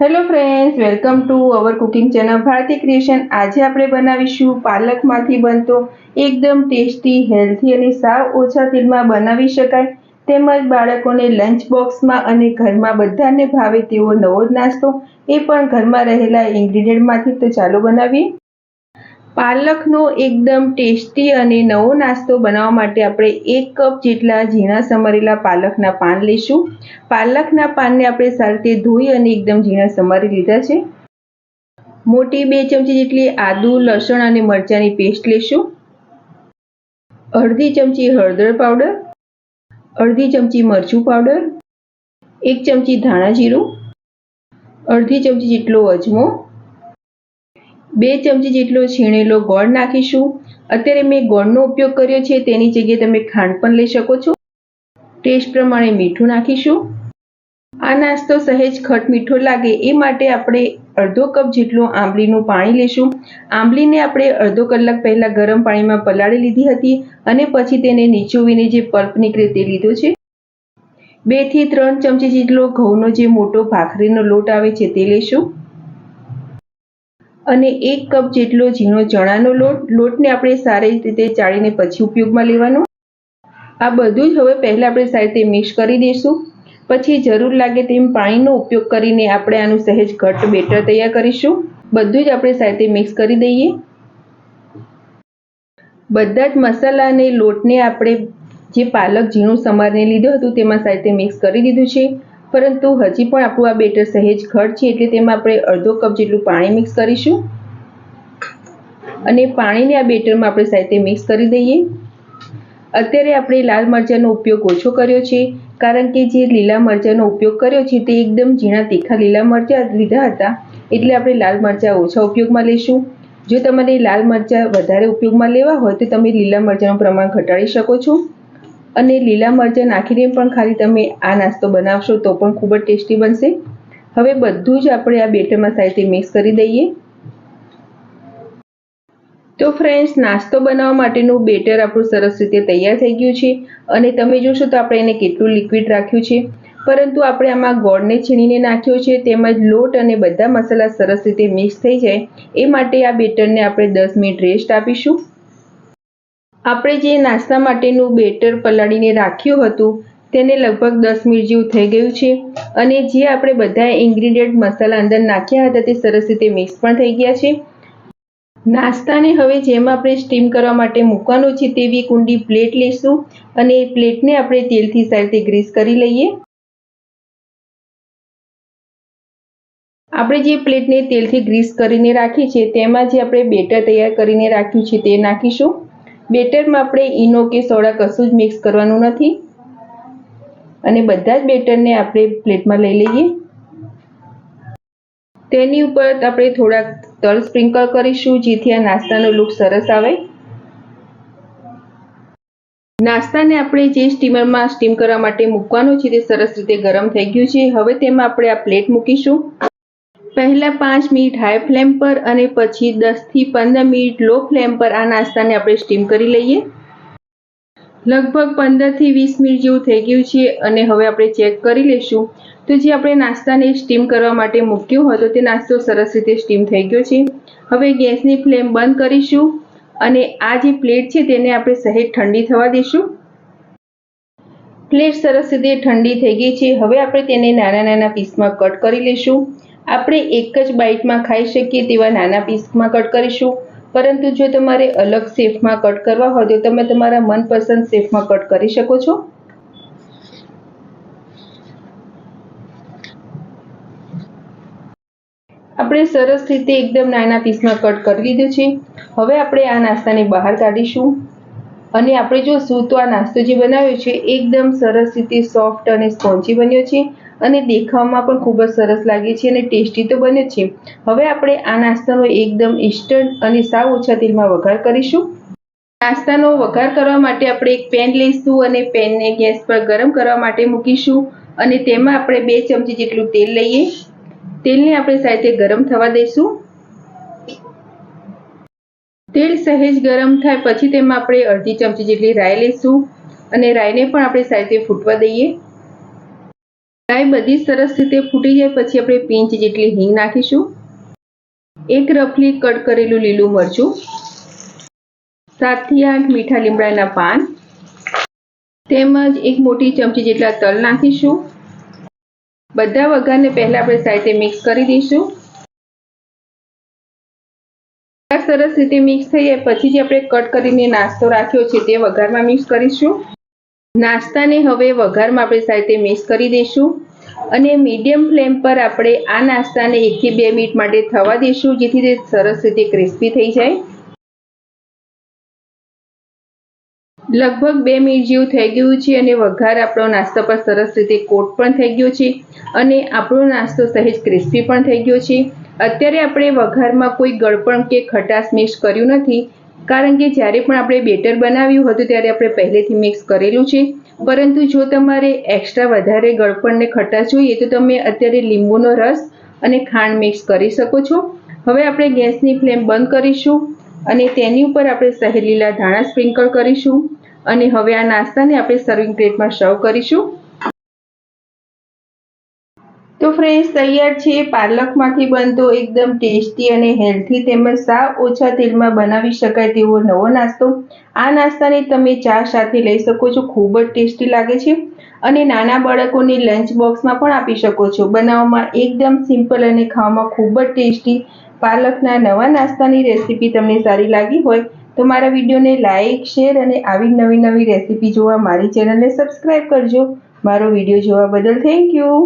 Hello friends welcome to our cooking channel Bharati creation આજે આપણે બનાવીશું પાલકમાંથી બનતો એકદમ ટેસ્ટી હેલ્ધી અને સાવ ઓછા તેલમાં બનાવી શકાય. તેમજ બાળકોને લંચ બોક્સમાં અને ઘરમાં બધાને ભાવે તેવો નવો જ નાસ્તો. એ પણ ઘરમાં રહેલા ઇન્ગ્રીડિયન્ટમાંથી તો ચાલો બનાવીએ. પાલકનો એકદમ ટેસ્ટી અને નવો નાસ્તો બનાવવા માટે આપણે એક કપ જેટલા ઝીણા સમારેલા પાલકના પાન લઈશું. પાલકના પાનને આપણે સારી ધોઈ અને એકદમ ઝીણા સમારી લીધા છે. મોટી બે ચમચી જેટલી આદુ, લસણ અને મરચાંની પેસ્ટ લઈશું. અડધી ચમચી હળદર પાવડર, અડધી ચમચી મરચું પાવડર, એક ચમચી ધાણા જીરું, અડધી ચમચી જેટલો અજમો બે ચમચી જેટલો છીણેલો ગોળ નાખીશું. અત્યારે મેં ગોળનો ઉપયોગ કર્યો છે, તેની જગ્યાએ તમે ખાંડ પણ લઈ શકો છો. ટેસ્ટ પ્રમાણે મીઠું નાખીશું. આ નાસ્તો સહેજ ખટ મીઠો લાગે, એ માટે આપણે અડધો કપ જેટલું આંબલીનું પાણી લેશું. આંબલીને આપણે અડધો કલાક પહેલાં ગરમ પાણીમાં પલાળી લીધી હતી અને પછી તેને નીચોવીને જે પલ્પ નીકળે તે લીધો છે. બેથી ત્રણ ચમચી જેટલો ઘઉંનો જે મોટો ભાખરીનો લોટ આવે છે તે લઈશું અને એક કપ જેટલો ઝીણો ચણાનો લોટ. લોટને આપણે સારી રીતે ચાળીને પછી ઉપયોગમાં લેવાનો. આ બધું જ હવે પહેલાં આપણે સારી રીતે મિક્સ કરી દઈશું. પછી જરૂર લાગે તેમ પાણીનો ઉપયોગ કરીને આપણે આનું સહેજ ઘટ્ટ બેટર તૈયાર કરીશું. બધું જ આપણે સારી રીતે મિક્સ કરી દઈએ. બધા જ મસાલા અને લોટને આપણે જે પાલક ઝીણું સમારીને લીધું હતું તેમાં સારી રીતે મિક્સ કરી દીધું છે. પરંતુ હજી પણ આપણું આ બેટર સહેજ ઘટ છે એટલે તેમાં આપણે અડધો કપ જેટલું પાણી મિક્સ કરીશું. અને પાણીને આ બેટરમાં આપણે સાથે મિક્સ કરી દઈએ. અત્યારે આપણે લાલ મરચાંનો ઉપયોગ ઓછો કર્યો છે, કારણ કે જે લીલા મરચાંનો ઉપયોગ કર્યો છે તે એકદમ ઝીણા તીખા લીલા મરચાં લીધા હતા, એટલે આપણે લાલ મરચાં ઓછા ઉપયોગમાં લઈશું જો તમારે લાલ મરચાં વધારે ઉપયોગમાં લેવા હોય તો તમે લીલા મરચાંનું પ્રમાણ ઘટાડી શકો છો. અને લીલા મરચાં નાખીને પણ ખાલી તમે આ નાસ્તો બનાવશો તો પણ ખૂબ જ ટેસ્ટી બનશે. હવે બધું જ આપણે આ બેટરમાં સારી મિક્સ કરી દઈએ. તો ફ્રેન્ડ્સ, નાસ્તો બનાવવા માટેનું બેટર આપણું સરસ રીતે તૈયાર થઈ ગયું છે અને તમે જોશો તો આપણે એને કેટલું લિક્વિડ રાખ્યું છે. પરંતુ આપણે આમાં ગોળને છીણીને નાખ્યો છે, તેમજ લોટ અને બધા મસાલા સરસ રીતે મિક્સ થઈ જાય. એ માટે આ બેટરને આપણે દસ મિનિટ રેસ્ટ આપીશું. આપણે જે નાસ્તા માટેનું બેટર પલાળીને રાખ્યું હતું, તેને લગભગ દસ મિનિટ જેવું થઈ ગયું છે. અને જે આપણે બધા ઇન્ગ્રીડિયન્ટ મસાલા અંદર નાખ્યા હતા, તે સરસ રીતે મિક્સ પણ થઈ ગયા છે. નાસ્તાને હવે જેમ આપણે સ્ટીમ કરવા માટે મૂકવાનું છે, તેવી કુંડી પ્લેટ લઈશું અને એ પ્લેટને આપણે તેલથી સારી ગ્રીસ કરી લઈએ. આપણે જે પ્લેટને તેલથી ગ્રીસ કરીને રાખી છે, તેમાં જે આપણે બેટર તૈયાર કરીને રાખ્યું છે, તે નાખીશું. બેટરમાં આપણે ઈનો કે સોડા કશું જ મિક્સ કરવાનું નથી. અને બધા જ બેટરને આપણે પ્લેટમાં લઈ લઈએ. તેની ઉપર આપણે થોડાક તલ સ્પ્રિંકલ કરીશું, જેથી આ નાસ્તાનો લુક સરસ આવે. નાસ્તાને આપણે જે સ્ટીમરમાં સ્ટીમ કરવા માટે મૂકવાનું છે, તે સરસ રીતે ગરમ થઈ ગયું છે. હવે તેમાં આપણે આ પ્લેટ મૂકીશું. પહેલાં પાંચ મિનિટ હાઈ ફ્લેમ પર અને પછી દસથી પંદર મિનિટ લો ફ્લેમ પર આ નાસ્તાને આપણે સ્ટીમ કરી લઈએ. લગભગ પંદરથી વીસ મિનિટ જેવું થઈ ગયું છે અને હવે આપણે ચેક કરી લઈશું. તો જે આપણે નાસ્તાને સ્ટીમ કરવા માટે મૂક્યો હતો તે નાસ્તો સરસ રીતે સ્ટીમ થઈ ગયો છે. હવે ગેસની ફ્લેમ બંધ કરીશું અને આ જે પ્લેટ છે તેને આપણે સહેજ ઠંડી થવા દઈશું. પ્લેટ સરસ રીતે ઠંડી થઈ ગઈ છે. હવે આપણે તેને નાના નાના પીસમાં કટ કરી લઈશું. આપણે એક જ બાઇટમાં ખાઈ શકીએ તેવા નાના પીસમાં કટ કરીશું. પરંતુ જો તમારે અલગ શેફમાં કટ કરવા હોય તો તમે તમારા મનપસંદ શેફમાં કટ કરી શકો છો. આપણે સરસ રીતે એકદમ નાના પીસમાં કટ કરી લીધું છે. હવે આપણે આ નાસ્તાને બહાર કાઢીશું. અને આપણે જોશું તો આ નાસ્તો જે બનાવ્યો છે, એકદમ સરસ રીતે સોફ્ટ અને સ્પોન્જી બન્યો છે. અને દેખાવમાં પણ ખૂબ જ સરસ લાગે છે અને ટેસ્ટી તો બને છે. હવે આપણે આ નાસ્તાનો એકદમ ઇન્સ્ટન્ટ અને સાવ ઓછા તેલમાં વઘાર કરીશું. નાસ્તાનો વઘાર કરવા માટે આપણે એક પેન લઈશું અને પેનને ગેસ પર ગરમ કરવા માટે મૂકીશું અને તેમાં આપણે બે ચમચી જેટલું તેલ લઈએ. તેલને આપણે સાથે ગરમ થવા દઈશું. તેલ સહેજ ગરમ થાય પછી તેમાં આપણે અડધી ચમચી જેટલી રાઈ લઈશું અને રાઈને પણ આપણે સાથે ફૂટવા દઈએ. રાઈ બધી સરસ રીતે ફૂટી જાય, પછી આપણે પિંચ જેટલી હિંગ નાખીશું. એક રફલી કટ કરેલું લીલું મરચું. સાતથી આઠ મીઠા લીમડાના પાન. તેમજ એક મોટી ચમચી જેટલા તલ નાખીશું. બધા વઘારને પહેલા આપણે સાઈડે મિક્સ કરી દઈશું. સરસ રીતે મિક્સ થઈ જાય, પછી જે આપણે કટ કરીને નાસ્તો રાખ્યો છે તે વઘારમાં મિક્સ કરીશું. નાસ્તાને હવે વઘારમાં આપણે સાથે મિક્સ કરી દઈશું. અને મીડિયમ ફ્લેમ પર આપણે આ નાસ્તાને એકથી બે મિનિટ માટે થવા દઈશું, જેથી તે સરસ રીતે ક્રિસ્પી થઈ જાય. લગભગ બે મિનિટ જેવું થઈ ગયું છે અને વઘાર આપણો નાસ્તા પર સરસ રીતે કોટ પણ થઈ ગયો છે અને આપણો નાસ્તો સહેજ ક્રિસ્પી પણ થઈ ગયો છે. અત્યારે આપણે વઘારમાં કોઈ ગળપણ કે ખટાશ મિક્સ કર્યું નથી કારણ કે જ્યારે પણ આપણે બેટર બનાવ્યું હતું ત્યારે આપણે પહેલેથી મિક્સ કરેલું છે. પરંતુ જો તમારે એક્સ્ટ્રા વધારે ગળપણને ખટાશ જોઈએ તો તમે અત્યારે લીંબુનો રસ અને ખાંડ મિક્સ કરી શકો છો. હવે આપણે ગેસની ફ્લેમ બંધ કરીશું અને તેની ઉપર આપણે સહેલીલા ધાણા સ્પ્રિંકલ કરીશું. અને હવે આ નાસ્તાને આપણે સર્વિંગ પ્લેટમાં સર્વ કરીશું. તો ફ્રેન્ડ્સ તૈયાર છે. પાલકમાંથી બનતો એકદમ ટેસ્ટી અને હેલ્ધી તેમજ સાવ ઓછા તેલમાં બનાવી શકાય તેવો નવો નાસ્તો. આ નાસ્તાને તમે ચા સાથે લઈ શકો છો. ખૂબ જ ટેસ્ટી લાગે છે. અને નાના બાળકોને લંચ બોક્સમાં પણ આપી શકો છો. બનાવવામાં એકદમ સિમ્પલ અને ખાવામાં ખૂબ જ ટેસ્ટી પાલકના નવા નાસ્તાની રેસીપી તમને સારી લાગી હોય તો મારા વિડીયોને લાઇક શેર અને આવી નવી નવી રેસીપી જોવા મારી ચેનલને સબસ્ક્રાઈબ કરજો. મારો વીડિયો જોવા બદલ થેન્ક યુ